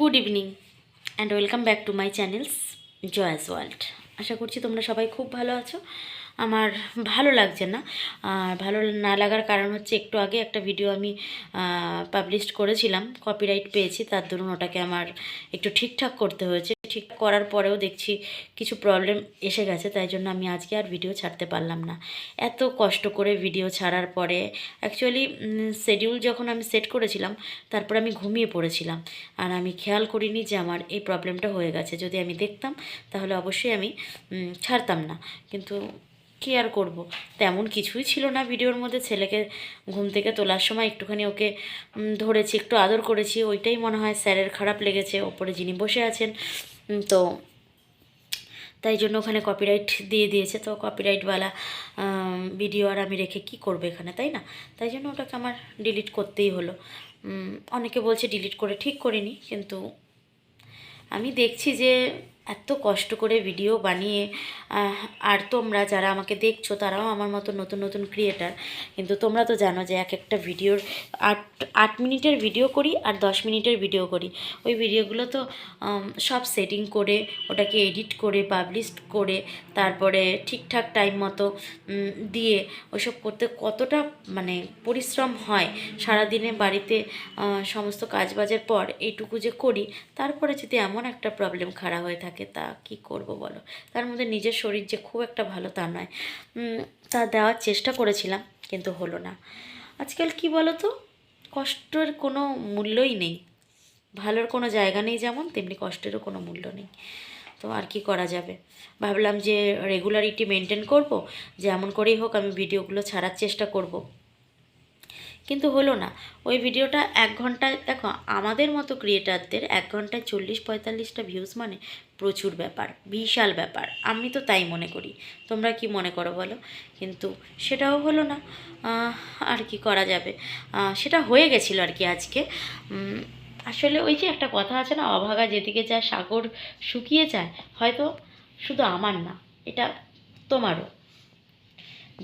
Good evening and welcome back to my channels Joya's world আশা করছি তোমরা সবাই খুব ভালো আছো। আমার ভালো লাগছে না। আর ভালো না লাগার কারণ হচ্ছে একটু আগে একটা ভিডিও আমি পাবলিশ করেছিলাম কপিরাইট পেয়েছি, তার দরুন ওটাকে আমার একটু ঠিকঠাক করতে হয়েছে। ঠিক করার পরেও দেখছি কিছু প্রবলেম এসে গেছে, তাই জন্য আমি আজকে আর ভিডিও ছাড়তে পারলাম না। এত কষ্ট করে ভিডিও ছাড়ার পরে অ্যাকচুয়ালি শিডিউল যখন আমি সেট করেছিলাম, তারপর আমি ঘুমিয়ে পড়েছিলাম। আর আমি খেয়াল করিনি যে আমার এই প্রবলেমটা হয়ে গেছে। যদি আমি দেখতাম, তাহলে অবশ্যই আমি ছাড়তাম না। কিন্তু কী আর করব? তেমন কিছুই ছিল না ভিডিওর মধ্যে। ছেলেকে ঘুম থেকে তোলার সময় একটুখানি ওকে ধরেছি, একটু আদর করেছি। ওইটাই মনে হয় স্যারের খারাপ লেগেছে। ওপরে যিনি বসে আছেন তো তাই জন্য ওখানে কপিরাইট দিয়ে দিয়েছে। তো কপিরাইটওয়ালা ভিডিও আর আমি রেখে কি করবে এখানে, তাই না? তাই জন্য ওটাকে আমার ডিলিট করতেই হলো। অনেকে বলছে ডিলিট করে ঠিক করিনি, কিন্তু আমি দেখছি যে এত কষ্ট করে ভিডিও বানিয়ে আর তোমরা যারা আমাকে দেখছ, তারাও আমার মতো নতুন নতুন ক্রিয়েটার কিন্তু তোমরা তো জানো যে এক একটা ভিডিওর আট আট মিনিটের ভিডিও করি আর দশ মিনিটের ভিডিও করি। ওই ভিডিওগুলো তো সব সেটিং করে, ওটাকে এডিট করে পাবলিশ করে, তারপরে ঠিকঠাক টাইম মতো দিয়ে ওসব করতে কতটা মানে পরিশ্রম হয়, সারাদিনে বাড়িতে সমস্ত কাজবাজের পর এইটুকু যে করি, তারপরে যদি এমন একটা প্রবলেম খাড়া হয়ে থাকে তা কি করব বলো? তার মধ্যে নিজের শরীর যে খুব একটা ভালো তা নয়। তা দেওয়ার চেষ্টা করেছিলাম, কিন্তু হলো না। আজকাল কি বলো তো কষ্টের কোনো মূল্যই নেই। ভালোর কোনো জায়গা নেই যেমন, তেমনি কষ্টেরও কোনো মূল্য নেই। তো আর কি করা যাবে? ভাবলাম যে রেগুলারিটি মেনটেন করব, যেমন করেই হোক আমি ভিডিওগুলো ছাড়ার চেষ্টা করব। কিন্তু হলো না, ওই ভিডিওটা এক ঘন্টায়, দেখো, আমাদের মতো ক্রিয়েটারদের এক ঘন্টায় চল্লিশ পঁয়তাল্লিশটা ভিউজ মানে প্রচুর ব্যাপার, বিশাল ব্যাপার। আমি তো তাই মনে করি। তোমরা কি মনে করো বলো? কিন্তু সেটাও হলো না। আর কি করা যাবে? সেটা হয়ে গেছিল আর কি আজকে। আসলে ওই যে একটা কথা আছে না, অভাগা যেদিকে যায়, সাগর শুকিয়ে যায়, হয়তো শুধু আমার না, এটা তোমারও।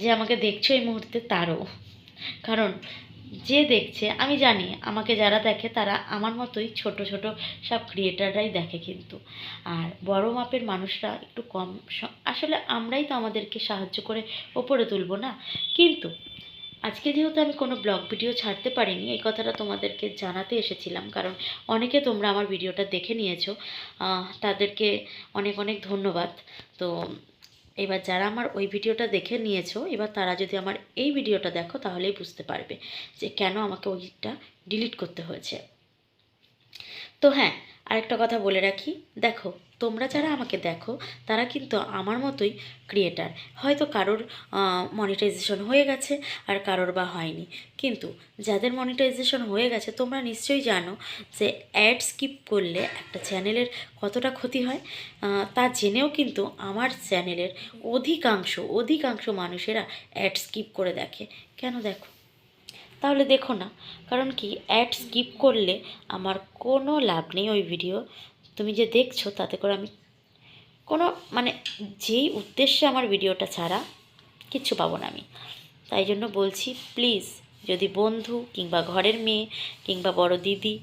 যে আমাকে দেখছ এই মুহূর্তে তারও। কারণ যে দেখছে, আমি জানি আমাকে যারা দেখে তারা আমার মতোই ছোট ছোট সব ক্রিয়েটাররাই দেখে কিন্তু। আর বড় মাপের মানুষরা একটু কম আসলে আমরাই তো আমাদেরকে সাহায্য করে ওপরে তুলবো না? কিন্তু আজকে যেহেতু আমি কোনো ব্লগ ভিডিও ছাড়তে পারিনি, এই কথাটা তোমাদেরকে জানাতে এসেছিলাম। কারণ অনেকে তোমরা আমার ভিডিওটা দেখে নিয়েছো। তাদেরকে অনেক অনেক ধন্যবাদ। তো এবার যারা আমার ওই ভিডিওটা দেখে নিয়েছো, এবার তারা যদি আমার এই ভিডিওটা দেখো, তাহলেই বুঝতে পারবে যে কেন আমাকে ওইটা ডিলিট করতে হয়েছে। তো হ্যাঁ আরেকটা কথা বলে রাখি। দেখো তোমরা যারা আমাকে দেখো, তারা কিন্তু আমার মতোই ক্রিয়েটার হয়তো কারোর মনিটাইজেশন হয়ে গেছে আর কারোর বা হয়নি। কিন্তু যাদের মনিটাইজেশন হয়ে গেছে, তোমরা নিশ্চয়ই জানো যে অ্যাড স্কিপ করলে একটা চ্যানেলের কতটা ক্ষতি হয়। তা জেনেও কিন্তু আমার চ্যানেলের অধিকাংশ অধিকাংশ মানুষেরা অ্যাড স্কিপ করে দেখে। কেন দেখো? তাহলে দেখো না, কারণ কি অ্যাড স্কিপ করলে আমার কোনো লাভ নেই ওই ভিডিও তুমি যে দেখছ তাতে করে আমি কোনো মানে যেই উদ্দেশ্যে আমার ভিডিওটা ছাড়া কিচ্ছু পাবো না আমি। তাই জন্য বলছি প্লিজ যদি বন্ধু কিংবা ঘরের মেয়ে কিংবা বড় দিদি,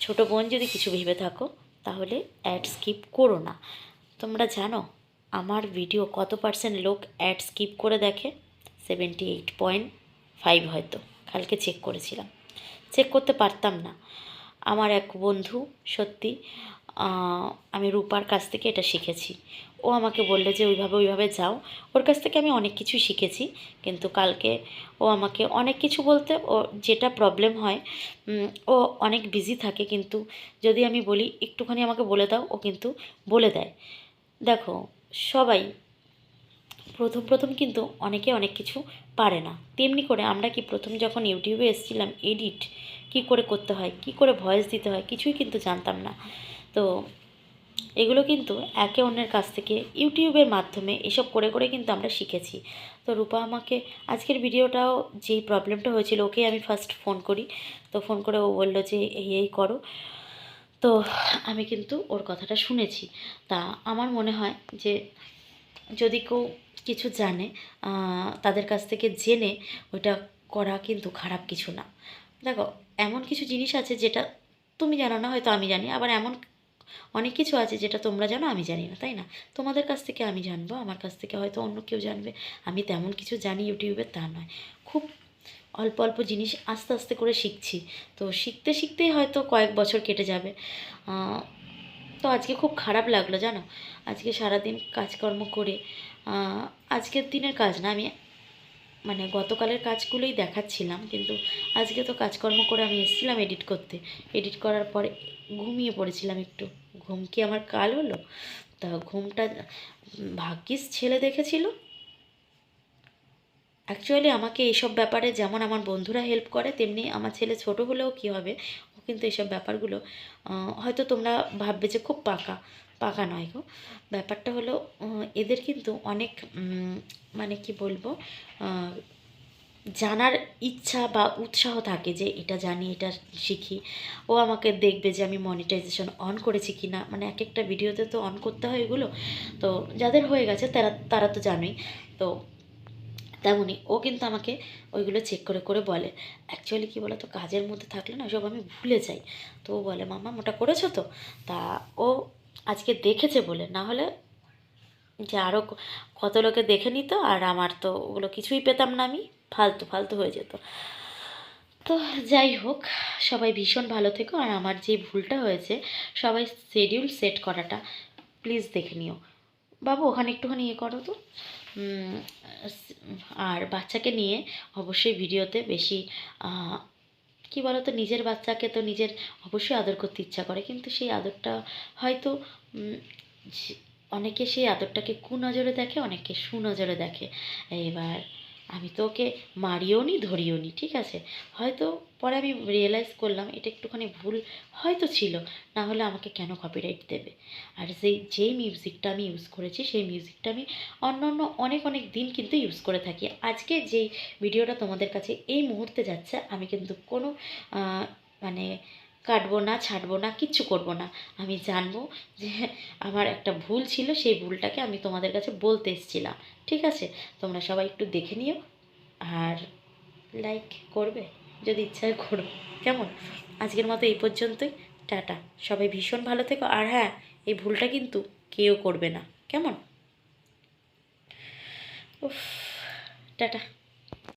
ছোট বোন যদি কিছু ভেবে থাকো, তাহলে অ্যাড স্কিপ করো না। তোমরা জানো, আমার ভিডিও কত পার্সেন্ট লোক অ্যাড স্কিপ করে দেখে? সেভেন্টি এইট পয়েন্ট ফাইভ হয়তো, কালকে চেক করেছিলাম। চেক করতে পারতাম না। আমার এক বন্ধু সত্যি আমি রূপার কাছ থেকে এটা শিখেছি। ও আমাকে বললে যে, ওইভাবে ওইভাবে যাও। ওর কাছ থেকে আমি অনেক কিছু শিখেছি, কিন্তু কালকে ও আমাকে অনেক কিছু বলতে, ও যেটা প্রবলেম হয় ও অনেক বিজি থাকে, কিন্তু যদি আমি বলি, একটুখানি আমাকে বলে দাও, ও কিন্তু বলে দেয়। দেখো, সবাই প্রথম প্রথম কিন্তু অনেকে অনেক কিছু পারে না। তেমনি করে আমরা কি প্রথম যখন ইউটিউবে এসেছিলাম, এডিট কি করে করতে হয়, কি করে ভয়েস দিতে হয়, কিছুই কিন্তু জানতাম না। তো এগুলো কিন্তু একে অন্যের কাছ থেকে ইউটিউবের মাধ্যমে এসব করে করে কিন্তু আমরা শিখেছি। তো রূপা আমাকে আজকের ভিডিওটাও যেই প্রবলেমটা হয়েছিল ওকে আমি ফার্স্ট ফোন করি। তো ফোন করে ও বলল যে, এই এই করো। তো আমি কিন্তু ওর কথাটা শুনেছি। তা আমার মনে হয় যে, যদি কেউ কিছু জানে তাদের কাছ থেকে জেনে ওইটা করা কিন্তু খারাপ কিছু না। দেখো, এমন কিছু জিনিস আছে যেটা তুমি জানো না, হয়তো আমি জানি, আবার এমন অনেক কিছু আছে যেটা তোমরা জানো, আমি জানি না, তাই না? তোমাদের কাছ থেকে আমি জানব, আমার কাছ থেকে হয়তো অন্য কেউ জানবে। আমি তেমন কিছু জানি ইউটিউবে, তা নয়। খুব অল্প অল্প জিনিস আস্তে আস্তে করে শিখছি। তো শিখতে শিখতেই হয়তো কয়েক বছর কেটে যাবে। তো আজকে খুব খারাপ লাগল, জানো? আজকে সারাদিন কাজকর্ম করে আজকের দিনের কাজ না, আমি মানে গতকালের কাজগুলোই দেখাচ্ছিলাম, কিন্তু আজকে তো কাজকর্ম করে আমি এসেছিলাম এডিট করতে। এডিট করার পরে ঘুমিয়ে পড়েছিলাম একটু। ঘুম কি আমার কাল হলো? তা ঘুমটা ভাগ্যিস ছেলে দেখেছিল। অ্যাকচুয়ালি আমাকে এইসব ব্যাপারে যেমন আমার বন্ধুরা হেল্প করে, তেমনি আমার ছেলে ছোট হলেও কি হবে? কিন্তু এইসব ব্যাপারগুলো হয়তো তোমরা ভাববে যে খুব পাকা পাকা নয় গো। ব্যাপারটা হলো এদের কিন্তু অনেক মানে কি বলব জানার ইচ্ছা বা উৎসাহ থাকে যে এটা জানি, এটা শিখি। ও আমাকে দেখবে যে আমি মনিটাইজেশন অন করেছি কি না মানে এক একটা ভিডিওতে তো অন করতে হয় এগুলো। তো যাদের হয়ে গেছে, তারা তারা তো জানোই। তো তেমনই। ও কিন্তু আমাকে ওইগুলো চেক করে করে বলে। অ্যাকচুয়ালি কী বলো তো কাজের মধ্যে থাকলে না সব আমি ভুলে যাই। তো ও বলে, মামা ওটা করেছ তো? তা ও আজকে দেখেছে বলে। না হলে যে আরও কত লোকে দেখে নিত আর আমার তো ওগুলো কিছুই পেতাম না আমি। ফালতু ফালতু হয়ে যেত। তো যাই হোক, সবাই ভীষণ ভালো থেকো। আর আমার যে ভুলটা হয়েছে, সবাই শেডিউল সেট করাটা। প্লিজ দেখে নিও। বাবু, ওখানে একটুখানি ইয়ে করো তো। আর বাচ্চাকে নিয়ে অবশ্যই ভিডিওতে বেশি কি তো নিজের বাচ্চাকে তো নিজের অবশ্যই আদর করতে ইচ্ছা করে, কিন্তু সেই আদরটা হয়তো অনেকে সেই আদরটাকে কুনজরে দেখে, অনেকে সুনজরে দেখে। এবার আমি তো ওকে মারিও নি ধরিও নি ঠিক আছে? হয়তো পরে আমি রিয়েলাইজ করলাম এটা একটুখানি ভুল হয়তো ছিল, না হলে আমাকে কেন কপিরাইট দেবে? আর যেই যেই মিউজিকটা আমি ইউজ করেছি, সেই মিউজিকটা আমি অন্য অন্য অনেক অনেক দিন কিন্তু ইউজ করে থাকি। আজকে যেই ভিডিওটা তোমাদের কাছে এই মুহূর্তে যাচ্ছে, আমি কিন্তু কোনো মানে কাটবো না, ছাড়বো না, কিচ্ছু করব না। আমি জানব যে আমার একটা ভুল ছিল, সেই ভুলটাকে আমি তোমাদের কাছে বলতে এসেছিলাম। ঠিক আছে? তোমরা সবাই একটু দেখে নিও। আর লাইক করবে, যদি ইচ্ছা করো। কেমন? আজকের মতো এই পর্যন্তই। টাটা। সবাই ভীষণ ভালো থেকো। আর হ্যাঁ এই ভুলটা কিন্তু কেউ করবে না। কেমন? উফ, টাটা।